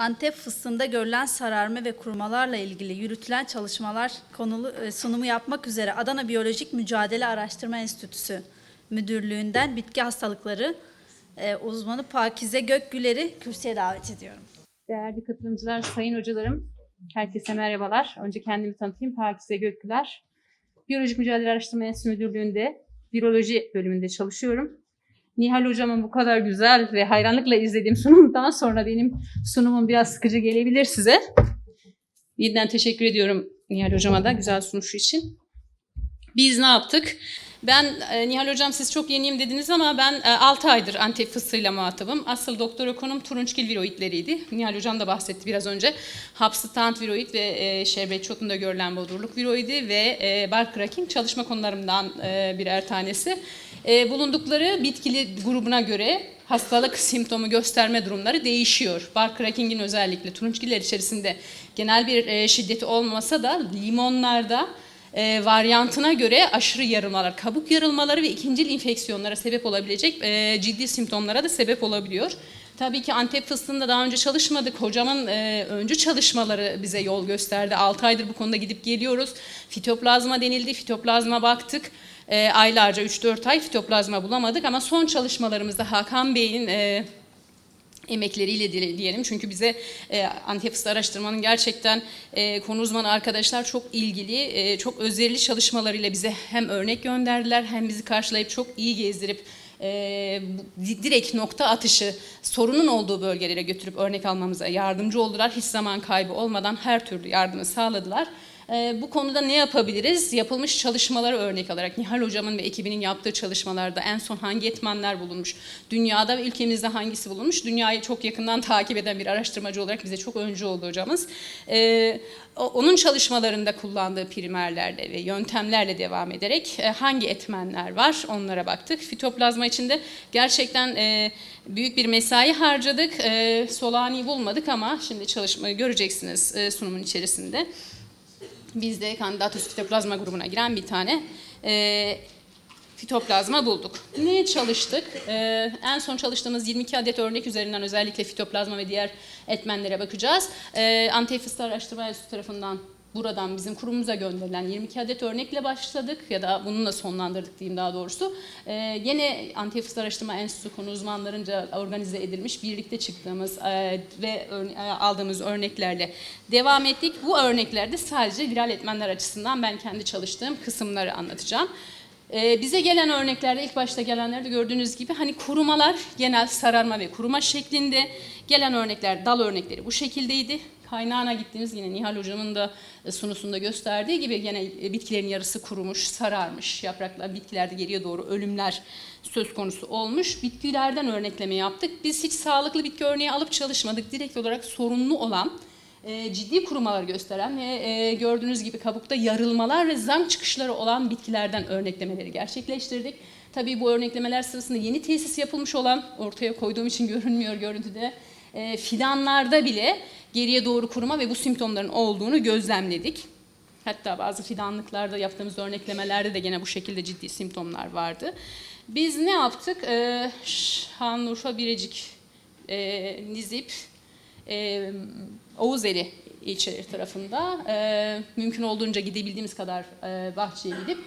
Antep fıstığında görülen sararma ve kurumalarla ilgili yürütülen çalışmalar konulu e, sunumu yapmak üzere Adana Biyolojik Mücadele Araştırma Enstitüsü Müdürlüğü'nden bitki hastalıkları e, uzmanı Pakize Gökgüler'i kürsüye davet ediyorum. Değerli katılımcılar, sayın hocalarım, herkese merhabalar. Önce kendimi tanıtayım. Pakize Gökgüler. Biyolojik Mücadele Araştırma Enstitüsü Müdürlüğü'nde viroloji bölümünde çalışıyorum. Nihal hocamın bu kadar güzel ve hayranlıkla izlediğim sunumdan sonra benim sunumum biraz sıkıcı gelebilir size. Yeniden teşekkür ediyorum Nihal hocama da güzel sunuşu için. Biz ne yaptık? Ben, e, Nihal Hocam siz çok yeniyim dediniz ama ben e, 6 aydır Antep fıstığıyla muhatabım. Asıl doktora konum turunçgil viroidleriydi. Nihal Hocam da bahsetti biraz önce. Hapsıtant viroid ve e, şerbet çotunda görülen bodurluk viroidi ve e, bark cracking çalışma konularımdan e, birer tanesi. E, bulundukları bitkili grubuna göre hastalık simptomu gösterme durumları değişiyor. Bark cracking'in özellikle turunçgiller içerisinde genel bir e, şiddeti olmasa da limonlarda e, varyantına göre aşırı yarılmalar, kabuk yarılmaları ve ikincil infeksiyonlara sebep olabilecek e, ciddi simptomlara da sebep olabiliyor. Tabii ki Antep fıstığında daha önce çalışmadık. Hocamın e, öncü çalışmaları bize yol gösterdi. 6 aydır bu konuda gidip geliyoruz. Fitoplazma denildi, fitoplazma baktık. E, aylarca 3-4 ay fitoplazma bulamadık ama son çalışmalarımızda Hakan Bey'in e, emekleriyle di- diyelim. Çünkü bize e, fıstığı araştırmanın gerçekten e, konu uzmanı arkadaşlar çok ilgili, e, çok özverili çalışmalarıyla bize hem örnek gönderdiler hem bizi karşılayıp çok iyi gezdirip e, direkt nokta atışı sorunun olduğu bölgelere götürüp örnek almamıza yardımcı oldular. Hiç zaman kaybı olmadan her türlü yardımı sağladılar. Ee, Bu konuda ne yapabiliriz? Yapılmış çalışmaları örnek alarak Nihal Hocam'ın ve ekibinin yaptığı çalışmalarda en son hangi etmenler bulunmuş? Dünyada ve ülkemizde hangisi bulunmuş? Dünyayı çok yakından takip eden bir araştırmacı olarak bize çok öncü oldu hocamız. Ee, Onun çalışmalarında kullandığı primerlerle ve yöntemlerle devam ederek e, hangi etmenler var onlara baktık. Fitoplazma içinde gerçekten e, büyük bir mesai harcadık. E, Solani bulmadık ama şimdi çalışmayı göreceksiniz sunumun içerisinde. Biz de kandidatus fitoplazma grubuna giren bir tane e, fitoplazma bulduk. Neye çalıştık? E, en son çalıştığımız 22 adet örnek üzerinden özellikle fitoplazma ve diğer etmenlere bakacağız. E, Antep Fıstığı Araştırma Enstitüsü tarafından buradan bizim kurumumuza gönderilen 22 adet örnekle başladık ya da bununla sonlandırdık diyeyim daha doğrusu. Ee, yine Fıstığı Araştırma Enstitüsü konu uzmanlarınca organize edilmiş birlikte çıktığımız e, ve örne- e, aldığımız örneklerle devam ettik. Bu örneklerde sadece viral etmenler açısından ben kendi çalıştığım kısımları anlatacağım. Ee, bize gelen örneklerde ilk başta gelenlerde gördüğünüz gibi hani kurumalar genel sararma ve kuruma şeklinde gelen örnekler dal örnekleri bu şekildeydi. Kaynağına gittiğimiz yine Nihal hocamın da e, sunusunda gösterdiği gibi gene e, bitkilerin yarısı kurumuş, sararmış, yapraklar bitkilerde geriye doğru ölümler söz konusu olmuş. Bitkilerden örnekleme yaptık. Biz hiç sağlıklı bitki örneği alıp çalışmadık. Direkt olarak sorunlu olan e, ciddi kurumalar gösteren ve gördüğünüz gibi kabukta yarılmalar ve zank çıkışları olan bitkilerden örneklemeleri gerçekleştirdik. Tabii bu örneklemeler sırasında yeni tesis yapılmış olan, ortaya koyduğum için görünmüyor görüntüde, e, fidanlarda bile geriye doğru kuruma ve bu simptomların olduğunu gözlemledik. Hatta bazı fidanlıklarda yaptığımız örneklemelerde de gene bu şekilde ciddi simptomlar vardı. Biz ne yaptık? Ee, Şanlıurfa Birecik, e, Nizip, e, Oğuzeli ilçeleri tarafında e, mümkün olduğunca gidebildiğimiz kadar e, bahçeye gidip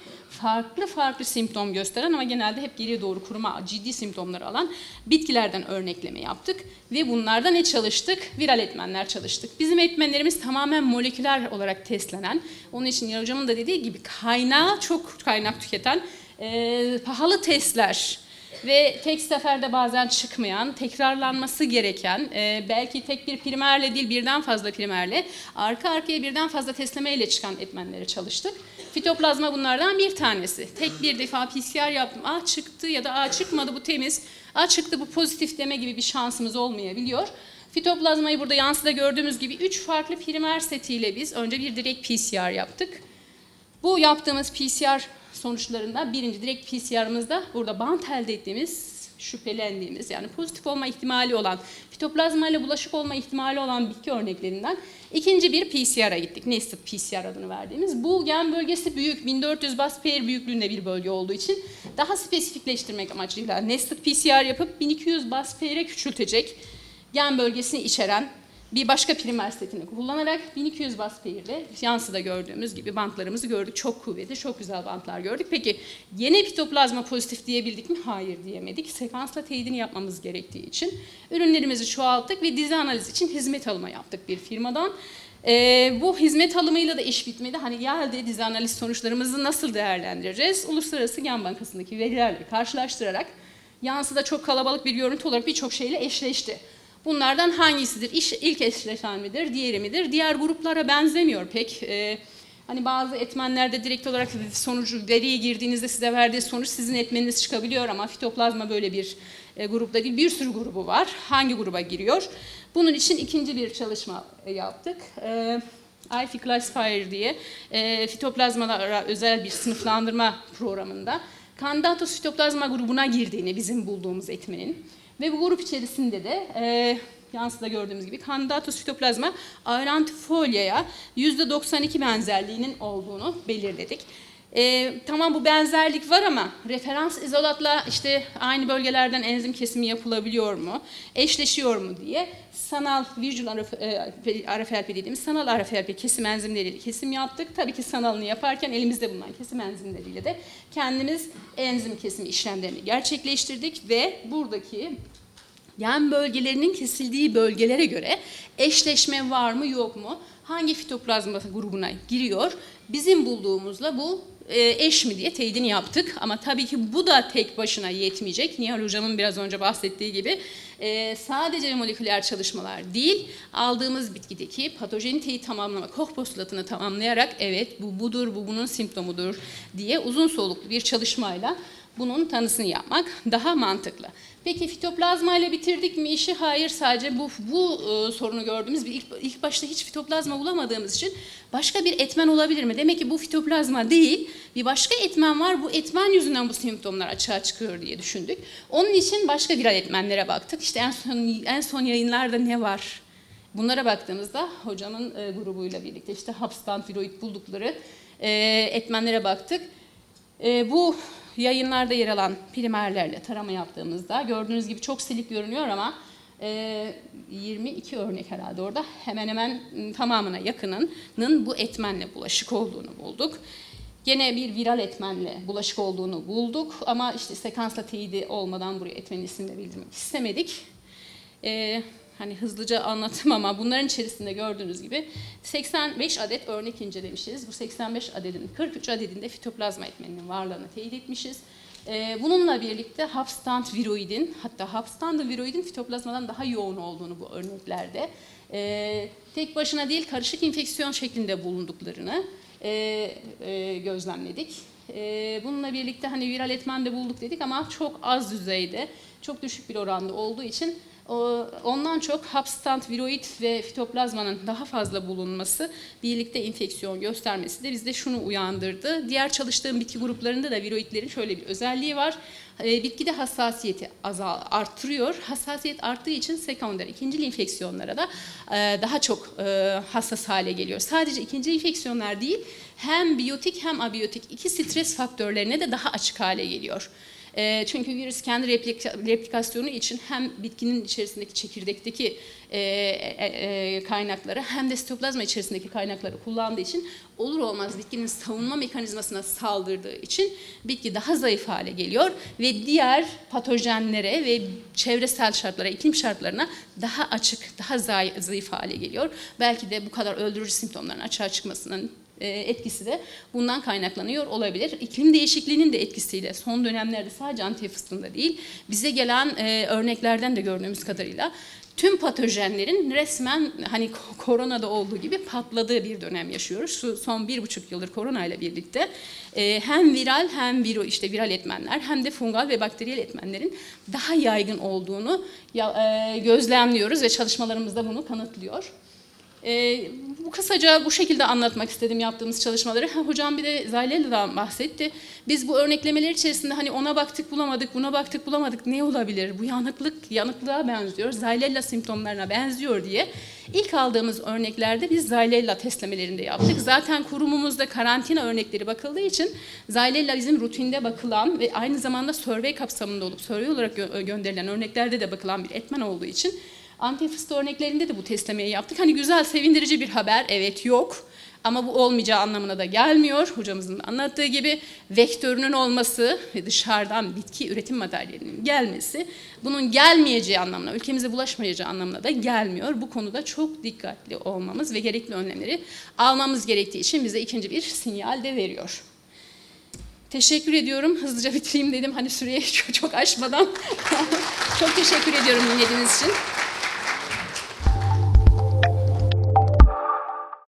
farklı farklı simptom gösteren ama genelde hep geriye doğru kuruma ciddi simptomları alan bitkilerden örnekleme yaptık ve bunlarda ne çalıştık? Viral etmenler çalıştık. Bizim etmenlerimiz tamamen moleküler olarak testlenen. Onun için Yer Hocam'ın da dediği gibi kaynağı çok kaynak tüketen e, pahalı testler ve tek seferde bazen çıkmayan, tekrarlanması gereken, e, belki tek bir primerle değil birden fazla primerle, arka arkaya birden fazla teslemeyle çıkan etmenlere çalıştık. Fitoplazma bunlardan bir tanesi. Tek bir defa PCR yaptım, a çıktı ya da a çıkmadı bu temiz, a çıktı bu pozitif deme gibi bir şansımız olmayabiliyor. Fitoplazmayı burada yansıda gördüğümüz gibi üç farklı primer setiyle biz önce bir direkt PCR yaptık. Bu yaptığımız PCR sonuçlarında birinci direkt PCR'ımızda burada bant elde ettiğimiz şüphelendiğimiz yani pozitif olma ihtimali olan fitoplazma ile bulaşık olma ihtimali olan bitki örneklerinden ikinci bir PCR'a gittik. Nested PCR adını verdiğimiz. Bu gen bölgesi büyük 1400 bas pair büyüklüğünde bir bölge olduğu için daha spesifikleştirmek amacıyla nested PCR yapıp 1200 bas pair'e küçültecek gen bölgesini içeren bir başka primer setini kullanarak 1200 bas peyirle yansıda gördüğümüz gibi bantlarımızı gördük. Çok kuvvetli, çok güzel bantlar gördük. Peki yine fitoplazma pozitif diyebildik mi? Hayır diyemedik. Sekansla teyidini yapmamız gerektiği için ürünlerimizi çoğalttık ve dizi analiz için hizmet alımı yaptık bir firmadan. Ee, bu hizmet alımıyla da iş bitmedi. Hani geldi dizi analiz sonuçlarımızı nasıl değerlendireceğiz? Uluslararası Gen Bankası'ndaki verilerle karşılaştırarak yansıda çok kalabalık bir görüntü olarak birçok şeyle eşleşti. Bunlardan hangisidir? İş, ilk eşleşen midir, diğeri midir? Diğer gruplara benzemiyor pek. Ee, hani bazı etmenlerde direkt olarak sonucu, veriye girdiğinizde size verdiği sonuç sizin etmeniniz çıkabiliyor ama fitoplazma böyle bir e, grupta değil, bir sürü grubu var. Hangi gruba giriyor? Bunun için ikinci bir çalışma e, yaptık. Ee, IFI Classifier diye e, fitoplazmalara özel bir sınıflandırma programında Candidatus fitoplazma grubuna girdiğini bizim bulduğumuz etmenin ve bu grup içerisinde de e, yansıda gördüğümüz gibi Candidatus fitoplazma aurantifolia'ya %92 benzerliğinin olduğunu belirledik. E, tamam bu benzerlik var ama referans izolatla işte aynı bölgelerden enzim kesimi yapılabiliyor mu, eşleşiyor mu diye sanal visual RF, e, RFLP dediğimiz sanal RFLP kesim enzimleriyle kesim yaptık. Tabii ki sanalını yaparken elimizde bulunan kesim enzimleriyle de kendimiz enzim kesimi işlemlerini gerçekleştirdik ve buradaki gen bölgelerinin kesildiği bölgelere göre eşleşme var mı yok mu? Hangi fitoplazma grubuna giriyor? Bizim bulduğumuzla bu e, eş mi diye teyidini yaptık. Ama tabii ki bu da tek başına yetmeyecek. Nihal Hocam'ın biraz önce bahsettiği gibi e, sadece moleküler çalışmalar değil, aldığımız bitkideki patojeniteyi tamamlama, Koch postulatını tamamlayarak evet bu budur, bu bunun simptomudur diye uzun soluklu bir çalışmayla bunun tanısını yapmak daha mantıklı. Peki fitoplazma ile bitirdik mi işi? Hayır sadece bu, bu e, sorunu gördüğümüz bir ilk, ilk başta hiç fitoplazma bulamadığımız için başka bir etmen olabilir mi? Demek ki bu fitoplazma değil bir başka etmen var. Bu etmen yüzünden bu simptomlar açığa çıkıyor diye düşündük. Onun için başka viral etmenlere baktık. İşte en son, en son yayınlarda ne var? Bunlara baktığımızda hocamın e, grubuyla birlikte işte Hapstan tiroid buldukları e, etmenlere baktık. E, bu yayınlarda yer alan primerlerle tarama yaptığımızda gördüğünüz gibi çok silik görünüyor ama e, 22 örnek herhalde orada hemen hemen m, tamamına yakınının bu etmenle bulaşık olduğunu bulduk. Gene bir viral etmenle bulaşık olduğunu bulduk ama işte sekansla teyidi olmadan buraya etmenin ismini de bildirmek istemedik. E, hani hızlıca anlattım ama bunların içerisinde gördüğünüz gibi 85 adet örnek incelemişiz. Bu 85 adedin 43 adedinde fitoplazma etmeninin varlığını teyit etmişiz. Ee, bununla birlikte Hapstand viroidin hatta Hapstand viroidin fitoplazmadan daha yoğun olduğunu bu örneklerde ee, tek başına değil karışık infeksiyon şeklinde bulunduklarını e, e, gözlemledik. Bununla birlikte hani viral etmen de bulduk dedik ama çok az düzeyde, çok düşük bir oranda olduğu için Ondan çok hapstand viroid ve fitoplazmanın daha fazla bulunması birlikte enfeksiyon göstermesi de bizde şunu uyandırdı. Diğer çalıştığım bitki gruplarında da viroidlerin şöyle bir özelliği var. E, Bitkide hassasiyeti azal, arttırıyor. Hassasiyet arttığı için sekonder ikinci enfeksiyonlara da e, daha çok e, hassas hale geliyor. Sadece ikinci enfeksiyonlar değil hem biyotik hem abiyotik iki stres faktörlerine de daha açık hale geliyor. E, çünkü virüs kendi replika- replikasyonu için hem bitkinin içerisindeki çekirdekteki e, e, e, kaynakları hem de sitoplazma içerisindeki kaynakları kullandığı için olur olmaz bitkinin savunma mekanizmasına saldırdığı için bitki daha zayıf hale geliyor ve diğer patojenlere ve çevresel şartlara, iklim şartlarına daha açık, daha zay- zayıf hale geliyor. Belki de bu kadar öldürücü simptomların açığa çıkmasının etkisi de bundan kaynaklanıyor olabilir. İklim değişikliğinin de etkisiyle son dönemlerde sadece antifıstığında değil, bize gelen e, örneklerden de gördüğümüz kadarıyla tüm patojenlerin resmen hani ko- koronada olduğu gibi patladığı bir dönem yaşıyoruz. Şu son bir buçuk yıldır korona ile birlikte e, hem viral hem viro işte viral etmenler hem de fungal ve bakteriyel etmenlerin daha yaygın olduğunu e, gözlemliyoruz ve çalışmalarımız da bunu kanıtlıyor. Bu kısaca bu şekilde anlatmak istedim yaptığımız çalışmaları. Ha, hocam bir de Zaylella'dan bahsetti. Biz bu örneklemeler içerisinde hani ona baktık bulamadık, buna baktık bulamadık ne olabilir? Bu yanıklık yanıklığa benziyor, Zaylella simptomlarına benziyor diye. İlk aldığımız örneklerde biz Zaylella testlemelerinde yaptık. Zaten kurumumuzda karantina örnekleri bakıldığı için Zaylella bizim rutinde bakılan ve aynı zamanda survey kapsamında olup survey olarak gö- gönderilen örneklerde de bakılan bir etmen olduğu için Antep fıstığı örneklerinde de bu testlemeyi yaptık. Hani güzel, sevindirici bir haber. Evet yok. Ama bu olmayacağı anlamına da gelmiyor. Hocamızın anlattığı gibi vektörünün olması ve dışarıdan bitki üretim materyalinin gelmesi bunun gelmeyeceği anlamına, ülkemize bulaşmayacağı anlamına da gelmiyor. Bu konuda çok dikkatli olmamız ve gerekli önlemleri almamız gerektiği için bize ikinci bir sinyal de veriyor. Teşekkür ediyorum. Hızlıca bitireyim dedim. Hani süreyi çok aşmadan. çok teşekkür ediyorum dinlediğiniz için.